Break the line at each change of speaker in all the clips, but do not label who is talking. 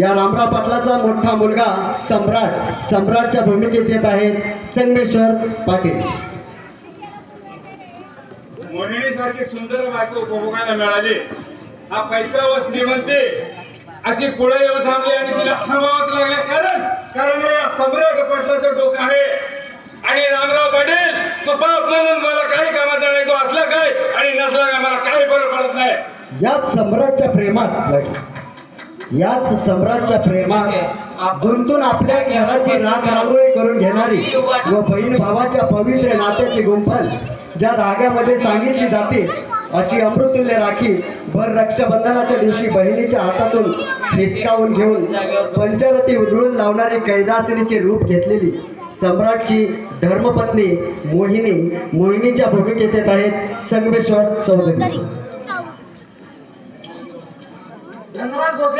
या रामराव पाटलाचा मोठा मुलगा सम्राट सम्राटच्या भूमिकेत येत आहेत संगमेश्वर पाटील.
मोहिनी सारखी सुंदर बायको उपभोगायला मिळाली. हा पैसा व श्रीमंती अशी पुढे येऊन थांबली आणि तिला थांबावंच लागले. कारण कारण हे सम्राट पाटलाचं डोकं आहे. आणि रामराव पाटील तो बाप म्हणून मला काही कामाचा नाही तो असला काय? आणि नसला काय मला काही बरं पडत नाही.
याच सम्राटच्या प्रेमात याच सम्राटच्या प्रेमात गुंतून आपल्या घराची राख रांगोळी करून घेणारी व बहीण भावाच्या पवित्र नात्याची गुंफण ज्या धाग्यामध्ये सांगितली जाते अशी अमृतुल्य राखी भर रक्षाबंधनाच्या दिवशी बहिणीच्या हातातून हिसकावून घेऊन पंचवती उधळून लावणारी कैदासिनीचे रूप घेतलेली सम्राटची धर्मपत्नी मोहिनी मोहिनीच्या भूमिकेत येत आहेत संगमेश्वर चौधरी.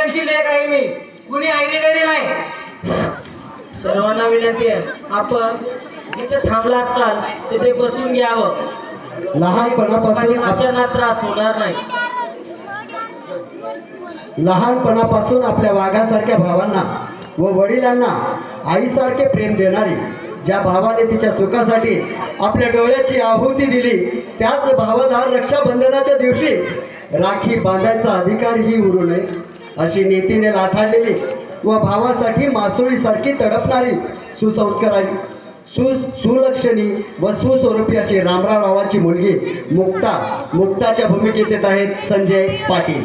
भोसलेंची लेख आहे मी. कुणी ऐरी गैरी नाही. सर्वांना विनंती आहे आपण जिथे थांबलात चाल तिथे बसून घ्यावं.
लहानपणापासून
वाचनात त्रास होणार नाही.
लहानपणापासून आपल्या वाघासारख्या भावांना व वडिलांना आईसारखे प्रेम देणारी ज्या भावाने तिच्या सुखासाठी आपल्या डोळ्याची आहुती दिली त्याच भावाला रक्षाबंधनाच्या दिवशी राखी बांधायचा अधिकारही उरू नये. अशी नीतीने लाथाडलेली व भावासाठी मासोळीसारखी तडपणारी सुसंस्काराची सु सुलक्षणी व सुस्वरूपी अशी रामराव रावांची मुलगी मुक्ता मुक्ताच्या भूमिकेत येत आहेत संजय पाटील.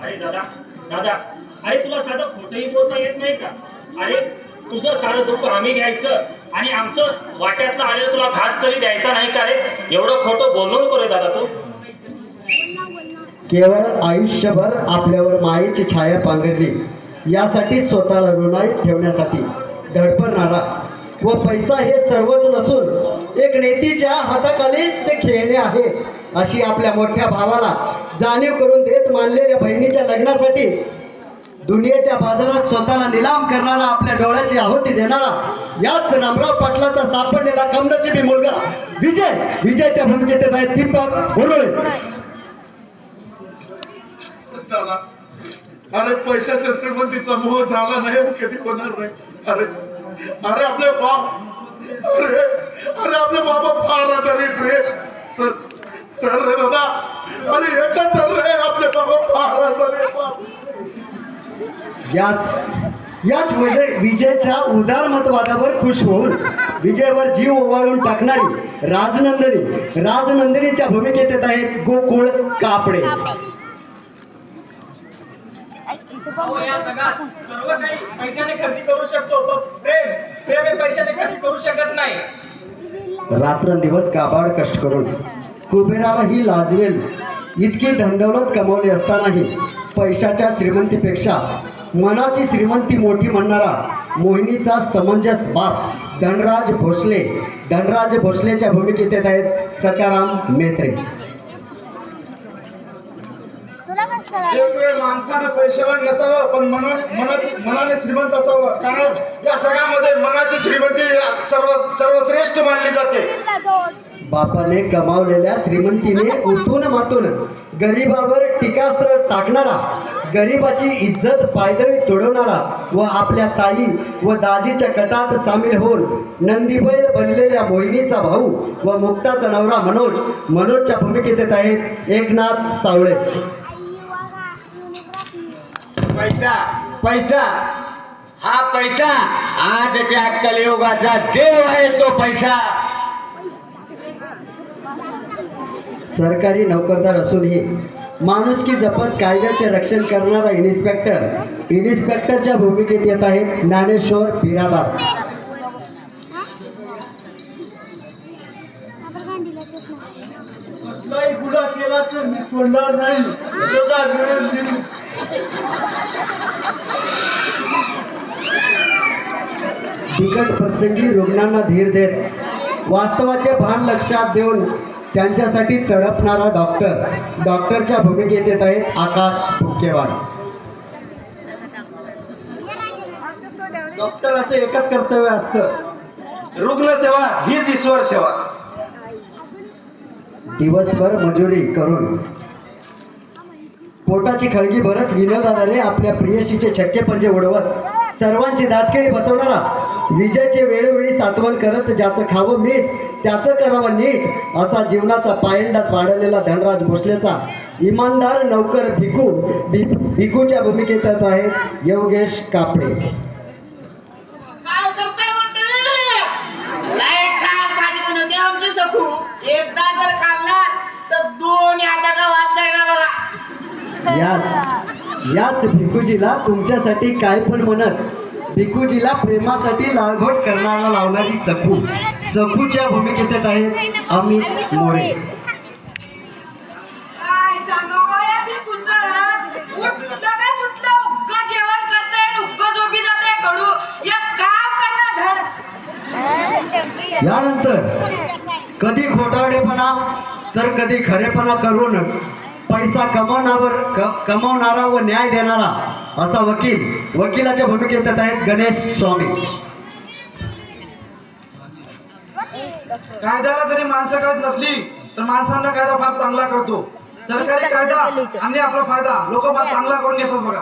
अरे दादा दादा अरे तुला साधं खोटंही बोलता येत नाही का? अरे तुझं साधं दुःख आम्ही घ्यायचं आणि आमचं वाट्यातलं आलेलं तुला घास तरी द्यायचा नाही का रे? एवढं खोटं बोलून करू दादा तू.
केवळ आयुष्यभर आपल्यावर मायेची छाया पांघरली. यासाठी स्वतःला रुणाई ठेवण्यासाठी धडपडणारा व पैसा हे सर्वच नसून एक नेतीच्या हाताखाली ते खेळणे आहे अशी आपल्या मोठ्या भावाला जाणीव करून देत मानलेल्या बहिणीच्या लग्नासाठी दुनियेच्या बाजारात स्वतःला निलाम करणारा आपल्या डोळ्याची आहुती देणारा याच रामराव पाटलाचा सापडलेला कमनशिबी मुलगा विजय विजयच्या भूमिकेत आहेत दीपक उरुळे
दादा. अरे पैशाच्या श्रीमंतीचा मोह झाला नाही हो, कधी होणार नाही. अरे अरे आपले बाप. अरे अरे आपले बाबा फार आधारित रे. चल रे दादा. अरे एका चल रे आपले बाबा फार आधारित
याच याच विजय विजयच्या उदारमतवादावर खुश होऊन विजयवर जीव ओवाळून टाकणारी राजनंदिनी राजनंदिनीच्या भूमिकेत येत आहेत गोकुळ कापडे.
अहो, या जगात सर्व काही पैशाने करू शकतो पण प्रेम प्रेम हे पैशाने करू शकत नाही
रात्रंदिवस काबाड कष्ट करून कुबेरालाही लाजवेल. इतकी धनदौलत कमावली असतानाही पैशाच्या श्रीमंतीपेक्षा मनाची श्रीमंती मोठी म्हणणारा मोहिनीचा समंजस बाप धनराज भोसले धनराज भोसलेच्या भूमिकेत येत आहेत सकाराम मेत्रे.
माणसानं पैसेवान नसावं पण मनाने मनाची मनाने श्रीमंत असावं. कारण या जगामध्ये मनाची श्रीमंती सर्व सर्वश्रेष्ठ मानली जाते.
बापाने कमावलेल्या श्रीमंतीने उठून मातून गरिबावर टीकास्त्र टाकणारा गरिबाची इज्जत पायदळी तोडवणारा व आपल्या ताई व दाजीच्या कटात सामील होऊन नंदीबैल बनलेल्या मोहिनीचा भाऊ व मुक्ताचा नवरा मनोज मनोजच्या भूमिकेत येत आहेत एकनाथ सावळे.
पैसा पैसा. हा पैसा आजच्या कलियुगाचा देव आहे तो पैसा.
सरकारी नोकरदार असूनही माणुसकी जपत कायद्याचे रक्षण करणारा इन्स्पेक्टर इन्स्पेक्टरच्या भूमिकेत येत आहेत ज्ञानेश्वर बिरादार
कसलाही गुन्हा केला तर मी सोडणार नाही.
बिकट प्रसंगी रुग्णांना धीर देत वास्तवाचे भान लक्षात देऊन त्यांच्यासाठी तडपणारा डॉक्टर डॉक्टरच्या भूमिकेत येत आहेत आकाश फुटकेवाड
डॉक्टराचं एकच कर्तव्य असतं रुग्णसेवा हीच ईश्वर सेवा.
दिवसभर मजुरी करून पोटाची खळगी भरत विनोदाने आपल्या प्रियशीचे छक्के पंजे उडवत. सर्वांची दातखेळी बसवणारा. विजयचे वेळोवेळी सातवण करत ज्याचं खावं मीठ त्याचं करावं नीट असा जीवनाचा पायंडात वाढलेला धनराज भोसलेचा. इमानदार नौकर भिकू भि भिकूच्या भूमिकेत आहेत योगेश कापडे.
एकदा जर खाल्ला तर दोन आता वाद बघा.
याच याच भिकूजीला तुमच्यासाठी काय पण म्हणत भिकूजीला प्रेमासाठी लाळघोट करणारा लावणारी सखू. सखूच्या भूमिकेत आहेत अमित मोरे. यानंतर कधी खोटारडेपणा तर कधी खरेपणा करून पैसा कमावणावर क- कमावणारा व न्याय देणारा असा वकील वकिलाच्या भूमिकेत आहेत गणेश स्वामी.
कायद्याला जरी माणसं कळत नसली तर माणसांना कायदा फार चांगला करतो सरकारी कायदा आणि आपला फायदा लोक फार चांगला करून घेतात बघा.